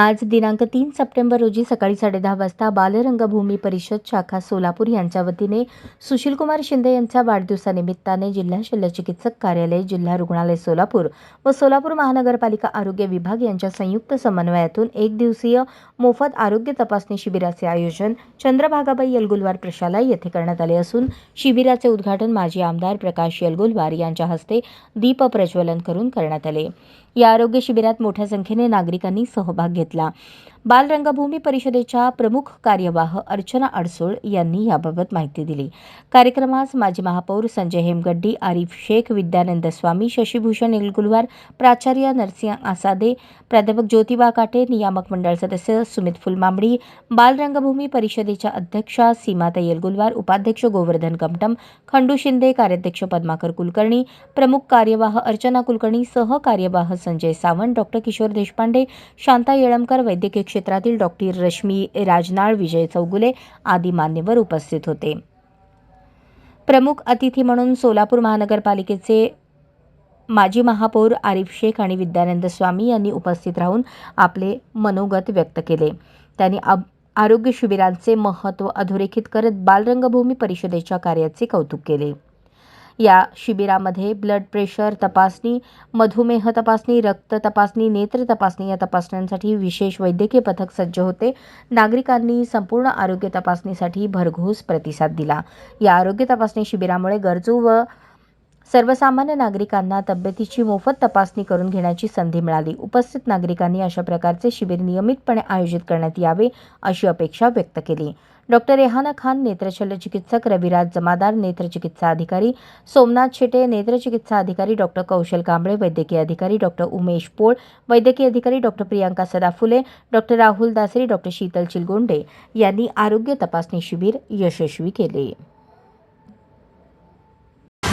आज दिनांक तीन सप्टेंबर रोजी सकाळी साडेदहा वाजता बालरंगभूमी परिषद शाखा सोलापूर यांच्या वतीने सुशीलकुमार शिंदे यांच्या वाढदिवसानिमित्ताने जिल्हा शल्यचिकित्सक कार्यालय जिल्हा रुग्णालय सोलापूर व सोलापूर महानगरपालिका आरोग्य विभाग यांच्या संयुक्त समन्वयातून एक दिवसीय मोफत आरोग्य तपासणी शिबिराचे आयोजन चंद्रभागाबाई यलगुलवार प्रशाला येथे करण्यात आले असून शिबिराचे उद्घाटन माजी आमदार प्रकाश यलगुलवार यांच्या हस्ते दीप प्रज्वलन करून करण्यात आले. या आरोग्य शिबिरात मोठ्या संख्येने नागरिकांनी सहभाग घेतला. ఇట్లా बालरंगभूमी परिषदेच्या प्रमुख कार्यवाह अर्चना अडसूळ यांनी याबाबत माहिती दिली. कार्यक्रमास माजी महापौर संजय हेमगड्डी आरिफ शेख विद्यानंद स्वामी शशीभूषण निलगुलवार प्राचार्य नरसिंह आसादे प्राध्यापक ज्योतिबा काटे नियामक मंडळ सदस्य सुमित फुलमांबडी बालरंगभूमी परिषदेच्या अध्यक्षा सीमाताई येलगुलवार उपाध्यक्ष गोवर्धन कमटम खंडू शिंदे कार्याध्यक्ष पद्माकर कुलकर्णी प्रमुख कार्यवाह अर्चना कुलकर्णी सह कार्यवाह संजय सावंत डॉक्टर किशोर देशपांडे शांता येळमकर वैद्यकीय क्षेत्रातील डॉक्टर रश्मी राजनाळ विजय चौगुले आदी मान्यवर उपस्थित होते. प्रमुख अतिथी म्हणून सोलापूर महानगरपालिकेचे माजी महापौर आरिफ शेख आणि विद्यानंद स्वामी यांनी उपस्थित राहून आपले मनोगत व्यक्त केले. त्यांनी अब- आरोग्य शिबिरांचे महत्त्व अधोरेखित करत बालरंगभूमी परिषदेच्या कार्याचे कौतुक केले. या शिबिरामध्ये ब्लड प्रेशर तपासणी मधुमेह तपासणी रक्त तपासणी नेत्र तपासणी या तपासण्यांसाठी विशेष वैद्यकीय पथक सज्ज होते. नागरिकांनी संपूर्ण आरोग्य तपासणीसाठी भरघोस प्रतिसाद दिला. या आरोग्य तपासणी शिबिरामुळे गरजू व सर्वसामान्य नागरिकांना तब्येतीची मोफत तपासणी करून घेण्याची संधी मिळाली. उपस्थित नागरिकांनी अशा प्रकारचे शिबिर नियमितपणे आयोजित करण्यात यावे अशी अपेक्षा व्यक्त केली. डॉक्टर रेहाना खान नेत्रशल्य चिकित्सक रविराज जमादार नेत्रचिकित्सा अधिकारी सोमनाथ शेटे नेत्रचिकित्सा अधिकारी डॉक्टर कौशल कांबळे वैद्यकीय अधिकारी डॉक्टर उमेश पोळ वैद्यकीय अधिकारी doctor Priyanka Sadaphule doctor Rahul Dasari doctor Sheetal Chilgonde यांनी आरोग्य तपासणी शिबिर यशस्वी केले.